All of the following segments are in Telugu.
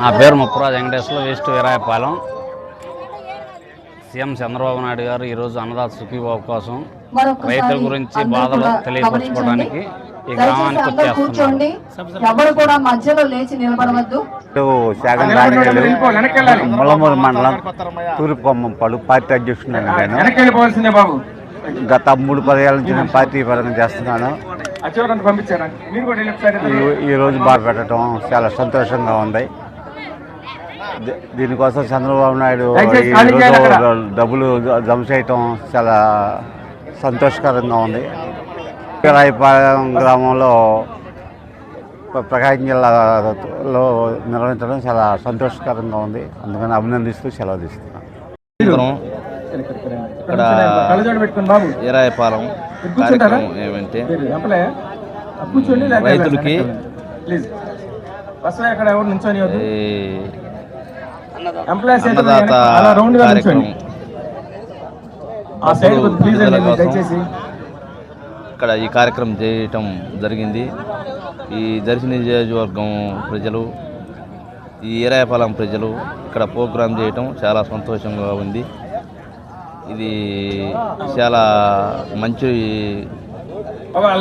నా పేరు ముప్పరాజు వెంకటేశ్వర వెస్ట్ వీరాయపాలెం. సీఎం చంద్రబాబు నాయుడు గారు ఈరోజు అన్నదాత సుఖీబాబు కోసం రైతుల గురించి బాధలు తెలియపరచుకోవడానికి ఈ గ్రామానికి వచ్చేస్తున్నారు కూర్చోండి. ఎవరు కూడా మధ్యలో లేచి నిలబడవద్దు. ఇటు శాగన్ రాజకీయాలు ముల్లమూరు మండలం తూర్పుకొమ్మ పలు పార్టీ అధ్యక్షుడు నేను. గత మూడు పదేళ్ళ నుంచి నేను పార్టీ పరంగా చేస్తున్నాను. అచ్చవరంత పంపించారా? మీరు కూడా వెళ్ళి ఒకసారి ఈ- ఈ రోజు బాగా పెట్టడం చాలా సంతోషంగా ఉంది. దీనికోసం చంద్రబాబు నాయుడు. డబ్బులు జమ చేయటం చాలా సంతోషకరంగా ఉంది. రాయపాలెం గ్రామంలో ప్ర- ప్రకాశం జిల్లాలో నిర్వహించడం చాలా సంతోషకరంగా ఉంది. అందుకని అభినందిస్తూ సెలవు తీస్తున్నాను. సాయంత్రం ఇక్కడ ఈరాయపాలెం? కార్యక్రమం ఏమంటే రైతులకి అన్నదాత కార్యక్రమం. దయచేసి. ఇక్కడ ఈ కార్యక్రమం చేయటం జరిగింది. ఈ దర్శి నియోజకవర్గం ప్రజలు ఈ ఈరాయపాలెం ప్రజలు ఇక్కడ ప్రోగ్రాం చేయటం చాలా సంతోషంగా ఉంది. ఇది చాలా మంచి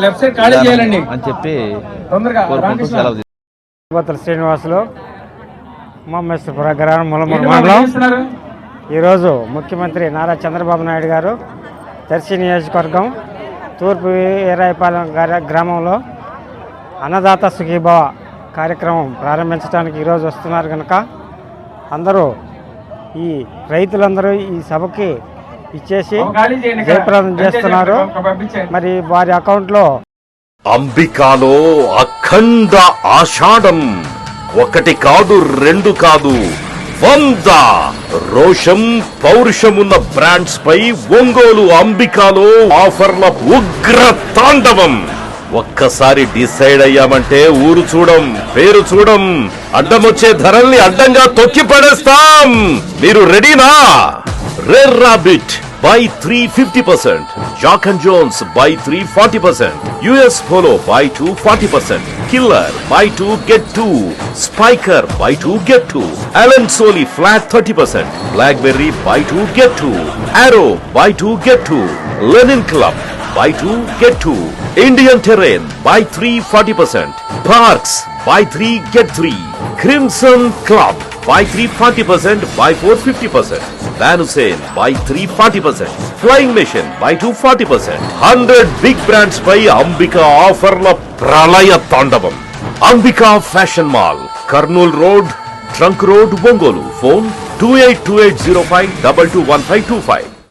లెఫ్ట్ సైడ్ ఖాళీ చేయాలండి. అని చెప్పి కోరుకుంటూ సెలవు శ్రీనివాసులు ఉమామేశ్వర గ్రామం ములమూరు ఏం మండలం? ఈరోజు ముఖ్యమంత్రి నారా చంద్రబాబు నాయుడు గారు దర్శి నియోజకవర్గం తూర్పు ఏరాయపాలెం గార- గ్రామంలో అన్నదాత సుఖీభవ కార్యక్రమం ప్రారంభించడానికి ఈరోజు వస్తున్నారు కనుక అందరూ ఈ రైతులందరూ ఈ సభకి ఇచ్చేసి. జయప్రదం చేస్తున్నారు. మరి వారి అకౌంట్లో అంబికాలో అఖండ ఆషాఢం ఒకటి కాదు రెండు కాదు. వంద రోషం పౌరుషమున్న బ్రాండ్స్ పై ఒంగోలు అంబికాలో ఆఫర్ల ఉగ్ర తాండవం. ఒక్కసారి డిసైడ్ అయ్యామంటే ఊరు చూడం పేరు చూడం. అడ్డమొచ్చే ధరల్ని అడ్డంగా తొక్కి పడేస్తాం మీరు రెడీనా? రెర్రాబిట్ by 350%. Jock and Jones by 340%. US Polo by 240%. Killer by 2 get 2. Spiker by 2 get 2. Alan Soli flat 30%. Blackberry by 2 get 2. Arrow by 2 get 2. Lenin Club by 2 get 2. Indian Terrain by 340%. Parks by 3 get 3. Crimson Club club by three forty percent by four fifty percent Van Hussein by 340%. Flying Machine by 240%. 100 big brands పై అంబిక ఆఫర్ల ప్రళయ తాండవం Ambika fashion mall Kurnool road trunk road Ongole phone two eight two eight zero five double two one five two five